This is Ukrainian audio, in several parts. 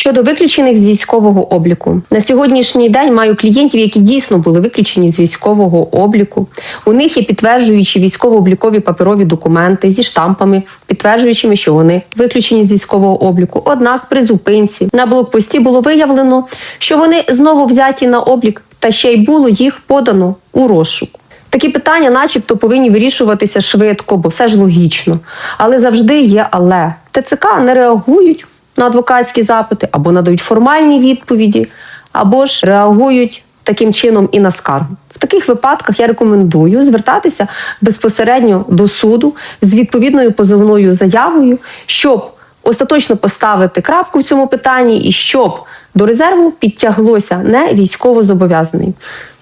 Щодо виключених з військового обліку, на сьогоднішній день маю клієнтів, які дійсно були виключені з військового обліку. У них є підтверджуючі військово-облікові паперові документи зі штампами, підтверджуючими, що вони виключені з військового обліку. Однак при зупинці на блокпості було виявлено, що вони знову взяті на облік, та ще й було їх подано у розшук. Такі питання, начебто, повинні вирішуватися швидко, бо все ж логічно. Але завжди є але. ТЦК не реагують на адвокатські запити або надають формальні відповіді, або ж реагують таким чином і на скаргу. В таких випадках я рекомендую звертатися безпосередньо до суду з відповідною позовною заявою, щоб остаточно поставити крапку в цьому питанні і щоб до резерву підтяглося не військовозобов'язаний.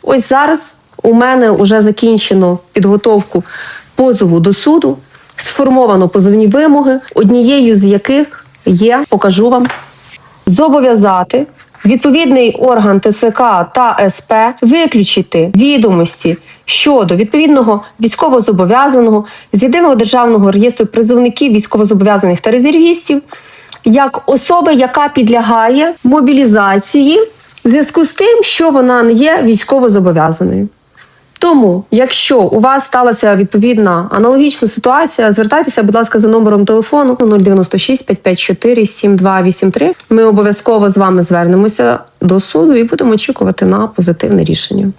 Ось зараз у мене вже закінчено підготовку позову до суду, сформовано позовні вимоги, однією з яких є, покажу вам, зобов'язати відповідний орган ТЦК та СП виключити відомості щодо відповідного військовозобов'язаного з єдиного державного реєстру призовників військовозобов'язаних та резервістів як особи, яка підлягає мобілізації в зв'язку з тим, що вона не є військовозобов'язаною. Тому, якщо у вас сталася відповідна аналогічна ситуація, звертайтеся, будь ласка, за номером телефону 096 554 7283. Ми обов'язково з вами звернемося до суду і будемо очікувати на позитивне рішення.